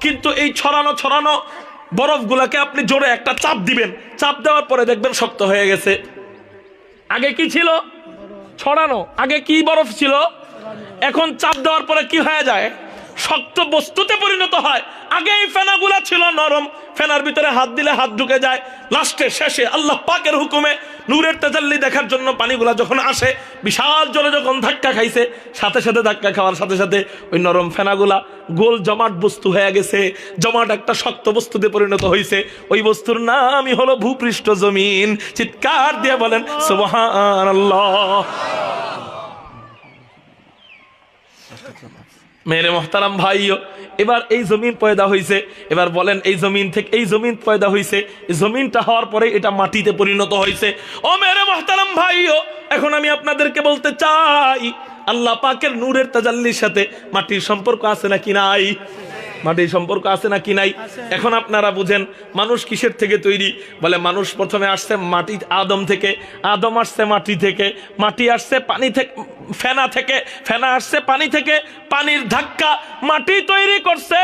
কিন্তু এই ছড়ানো ছড়ানো বরফগুলাকে আপনি জোরে একটা চাপ দিবেন। চাপ দেওয়ার পরে দেখবেন শক্ত হয়ে গেছে। আগে কি ছিল? ছড়ানো। আগে কি বরফ ছিল? এখন চাপ দেওয়ার পরে কি হয়ে যায়? শক্ত বস্তুতে পরিণত হয়। আগে এই ফেনাগুলা ছিল নরম। ফেনার ভিতরে হাত দিলে হাত ঢুকে যায়। লাস্টে, শেষে, আল্লাহ পাকের হুকুমে নূরের তেজাল্লি দেখার জন্য পানিগুলা যখন আসে, বিশাল জলে যখন ধাক্কা খাইছে, সাথে সাথে ধাক্কা খাওয়ার সাথে সাথে ওই নরম ফেনাগুলা গোল জমাট বস্তু হয়ে গেছে। জমাট একটা শক্ত বস্তুতে পরিণত হয়েছে ওই বস্তুর নামই হলো ভূপৃষ্ঠ জমিন। চিৎকার দিয়ে বলেন, সুবহানাল্লাহ। মেরে মোহতারাম ভাইও। এবার এই জমিন পয়দা হয়েছে এবার বলেন, এই জমিন থেকে এই জমিন পয়দা হয়েছে জমিনটা হওয়ার পরে এটা মাটিতে পরিণত হয়েছে ও মেরে মোহতারাম ভাইও, এখন আমি আপনাদেরকে বলতে চাই, আল্লাহ পাকের নূরের তাজাল্লির সাথে মাটির সম্পর্ক আছে নাকি নাই? মাটির সম্পর্ক আছে না কি নাই এখন আপনারা বুঝেন মানুষ কিসের থেকে তৈরি? বলে মানুষ প্রথমে আসছে মাটি আদম থেকে। আদম আসছে মাটি থেকে মাটি আসছে পানি থেকে ফেনা থেকে ফেনা আসছে পানি থেকে পানির ধাক্কা মাটি তৈরি করছে।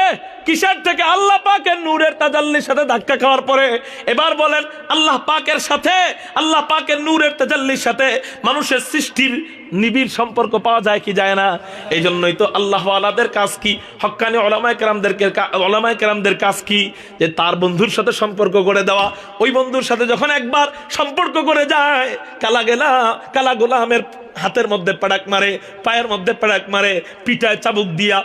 কিসের থেকে? আল্লাহ পাকের নূরের তাজাল্লির সাথে ধাক্কা খাওয়ার পরে এবার বলেন, আল্লাহ পাকের সাথে, আল্লাহ পাকের নূরের তাজাল্লির সাথে মানুষের সৃষ্টির নিবিড় সম্পর্ক পাওয়া যায় কি যায় না? এই জন্যই তো আল্লাহ আলাদের কাজ কি? হক্কানি ওলামায় কেরামদেরকে ওলামায় কেরামদের কাজ কি? যে তার বন্ধুর সাথে সম্পর্ক করে দেওয়া। ওই বন্ধুর সাথে যখন একবার সম্পর্ক করে যায়, কালা গেলা, কালা গোলামের হাতের মধ্যে পেড়াক মারে, পায়ের মধ্যে পেড়াক মারে, পিঠায় চাবুক দিয়া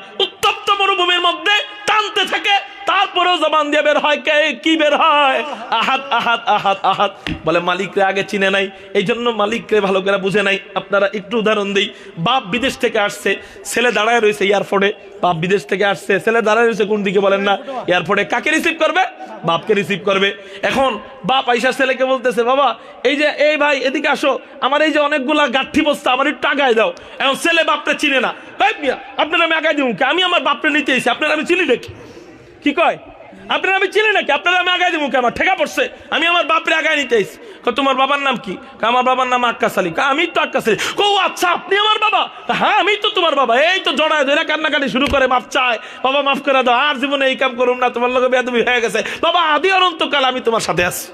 উত্তপ্ত মরুভূমির মধ্যে টানতে থাকে। তারপরেও জবান দিয়ে বের হয়, কে, কি বের হয়? আহাত আহাত আহাত আহাত বলে মালিকরে আগে চিনে নাই এই জন্য মালিকরে ভালো করে বুঝে নাই। আপনারা একটু উদাহরণ দিই। বাপ বিদেশ থেকে আসছে, ছেলে দাঁড়ায় রয়েছে এয়ারপোর্টে। বাপ বিদেশ থেকে আসছে, ছেলে দাঁড়ায় রয়েছে কোন দিকে বলেন না? এয়ারপোর্টে কাকে রিসিভ করবে? বাপকে রিসিভ করবে। এখন বাপ আইসা ছেলেকে বলতেছে, বাবা, এই যে, এই ভাই, এদিকে আসো। আমার এই যে অনেকগুলা গাঠি বস্তা, আমার একটু আগায় দাও। এখন ছেলে বাপটা চিনে না। আপনার আমি আগায় দিব আমি আমার বাপটা নিতে এসেছি, আপনার আমি চিনি নাকি? কি কয়? আপনার আমি চিনি নাকি? আপনার আমি আগায় দিব আমার? ঠেকা পড়ছে। আমি আমার বাপরে আগায় নিতে এসেছি তোমার বাবার নাম কি? আমার বাবার নাম আক্কাস আলী আমি তো আক্কাস আলী ও আচ্ছা আপনি আমার বাবা? হ্যাঁ আমি তো তোমার বাবা। এই তো জড়ায় ধরে কান্নাকাটি শুরু করে, মাফ চায়। বাবা, মাফ করে দাও। আর জীবনে এই কাম করুন না। তোমার লোক বেদবি হয়ে গেছে। বাবা, আদি অনন্তকাল আমি তোমার সাথে আছি।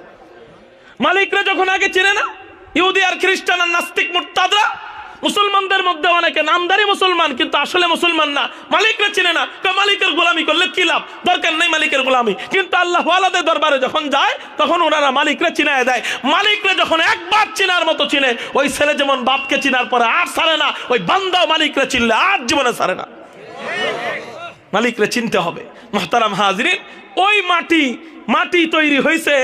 মালিকরা যখন আগে চিনে না, ইহুদি আর খ্রিস্টান আর নাস্তিক অনেকে নামদারি মুসলমান, কিন্তু আসলে মুসলমান না। মালিকরা চিনে না, কয়, মালিকের গোলামি করলে কি লাভ? দরকার নেই মালিকের গোলামি। কিন্তু আল্লাহ ওয়ালাদের দরবারে যখন যায়, তখন ওনারা মালিকরা চিনায় দেয়। মালিকরা যখন একবার চিনার মতো চিনে, ওই ছেলে যেমন বাপকে চিনার পরে আর সারে না, ওই বান্দাও মালিকরা চিনলে আর জীবনে সারে না। মালিকরে চিনতে হবে। মোহতারাম হাজরিন, ওই মাটি মাটি তৈরি হয়েছে,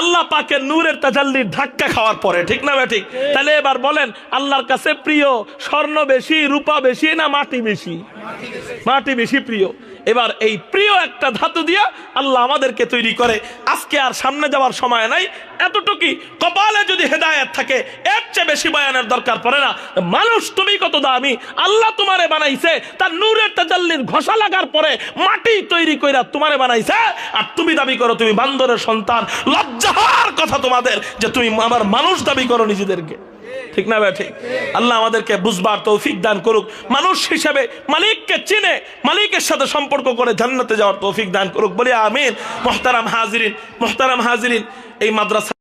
আল্লাহ পাকের নূরের তাজাল্লির ধাক্কা খাওয়ার পরে, ঠিক না ঠিক তাহলে এবার বলেন, আল্লাহর কাছে প্রিয়, স্বর্ণ বেশি, রূপা বেশি না মাটি বেশি? মাটি বেশি প্রিয়। এবার এই প্রিয় একটা ধাতু দিয়া আল্লাহ আমাদেরকে তৈরি করে। আজকে আর সামনে যাওয়ার সময় নাই। এতটুকুই। কপালে যদি হেদায়েত থাকে, এর চেয়ে বেশি বয়ানের দরকার পড়ে না। মানুষ, তুমি কত দামি? আল্লাহ তোমারে বানাইছে। তার নূরের তাজাল্লির ঘষা লাগার পরে মাটি তৈরি কইরা তোমারে বানাইছে। আর তুমি দাবি করো, তুমি বান্দরের সন্তান। লজ্জার কথা তোমাদের যে তুমি আমার মানুষ দাবি করো নিজেদেরকে। ঠিক না ভাই, ঠিক? আল্লাহ আমাদেরকে বুঝবার তৌফিক দান করুক। মানুষ হিসেবে মালিককে চিনে, মালিকের সাথে সম্পর্ক করে জান্নাতে যাওয়ার তৌফিক দান করুক। বলে আমিন। মোহতারাম হাজিরিন মোহতারাম হাজিরিন, এই মাদ্রাসা